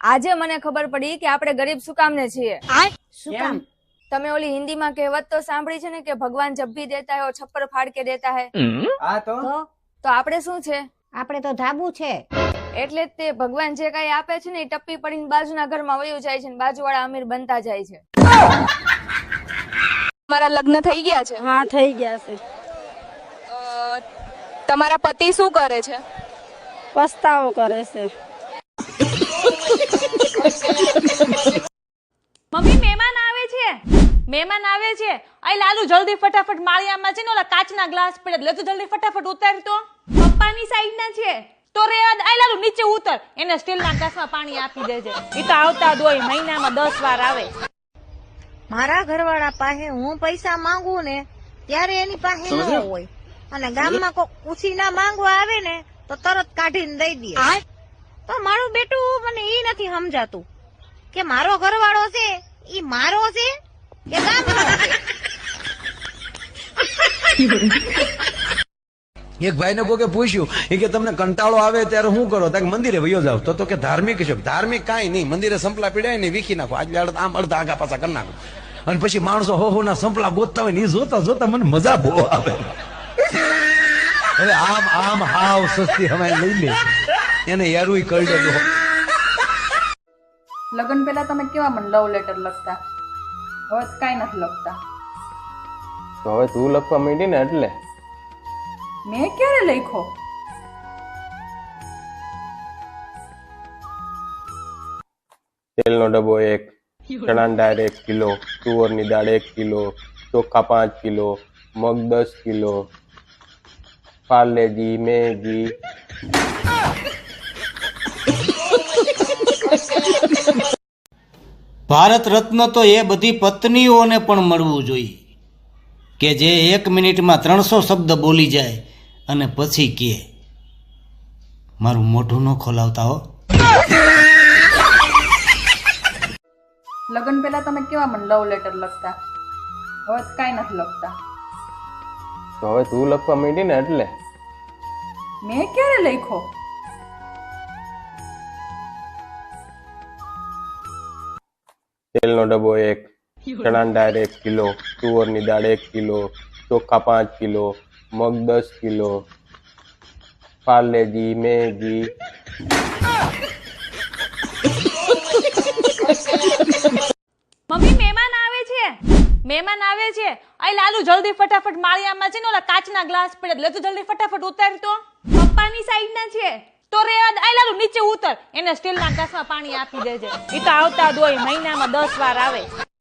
આજે મને ખબર પડી કે આપણે ગરીબ શું કામને છીએ શું કામ? તમે ઓલી હિન્દીમાં કહેવત તો સાંભળી છે ને કે ભગવાન જબ ભી દેતા હે છપ્પર ફાડ કે દેતા હે. હા તો? આપણે શું છે? આપણે તો ધાબુ છે. એટલે જ તે ભગવાન જે કઈ આપે છે ને એ ટપ્પી પડીને બાજુના ઘરમાં વયું જાય છે ને બાજુવાળા અમીર બનતા જાય છે. તમારા લગ્ન થઈ ગયા છે? હા થઈ ગયા છે. તમારા પતિ શું કરે છે? પસ્તાવો કરે છે. મમ્મી મહેમાન આવે છે. મહેમાન આવે છે. અહીં લાલુ જલ્દી ફટાફટ માળિયામાં છે ને ઓલા કાચના ગ્લાસ પડે એટલે તો જલ્દી ફટાફટ ઉતાર તો. પપ્પાની સાઈડના છે. તો રેવા દે. લાલુ નીચે ઉતર. એને સ્ટીલના ગ્લાસમાં પાણી આપી દેજે. એ તો આવતા જ હોય મહિનામાં દસ વાર આવે. મારા ઘરવાળા પાસે હું પૈસા માંગુ ને ત્યારે એની પાસે ન હોય. અને ગામમાં કોઈ પૂછી ના માંગવા આવે ને તો તરત કાઢીને દઈ દે. તો મારું બેટું મને એ નથી સમજાતું કે મારો ઘરવાળો છે એ મારો છે કે ગામનો એક ભાઈને કોકે પૂછ્યું એ કે તમને કંટાળો આવે ત્યારે શું કરો? ત્યાં મંદિરે વયો જાવ. તો કે ધાર્મિક છે. ધાર્મિક કાંઈ નહીં. મંદિરે સંપલા પીડાય ને વીખી નાખો. આજે આમ અડધા આગા પાછા કરી નાખો. અને પછી માણસો હો હો ના સંપલા ગોતતા હોય ને એ જોતા જોતા મને મજા બહુ આવે. હવે આમ આમ હાવ સસ્તી હવે લઈ લે. એને યારું કહી દેજો લગ્ન પહેલા તમે કેવા મને લવ લેટર લખતા? હવે તો નથી લખતા. તો હવે તું લખવા માંડી ને એટલે. મેં ક્યારે લખ્યો? તેલનો ડબ્બો એક ચણાની દાળ એક કિલો તુવરની દાળ એક કિલો ચોખા પાંચ કિલો મગ દસ કિલો પાર્લેજી મેગી ભારત રત્ન તો એ બધી પત્નીઓને પણ મળવું જોઈએ. કે જે એક મિનિટમાં ત્રણસો શબ્દ બોલી જાય અને પછી કહે. મારું મોઢું ન ખોલાવતા હો. લગ્ન પહેલા તમે કેવા મને લવ લેટર લખતા? હવે કાંઈ નથી લખતા. તો હવે તું લખવા માંડી ને એટલે. મેં ક્યારે લખ્યો? તેલનો ડબ્બો એક, ચણાની દાળ એક કિલો, તુવરની દાળ એક કિલો, ચોખા પાંચ કિલો, મગ દસ કિલો, પાર્લેજી, મેગી. મમ્મી, મહેમાન આવે છે. મહેમાન આવે છે. આય લાલુ, જલ્દી ફટાફટ માળિયામાં છે ને ઓલા કાચના ગ્લાસ પડે એટલે તો જલ્દી ફટાફટ ઉતાર તો. પપ્પાની સાઈડના છે. તો રેવા દે. આય લાલુ નીચે ઉતર એને સ્ટીલના ગ્લાસમાં પાણી આપી દેજે એ તો આવતા દોય મહિનામાં દસ વાર આવે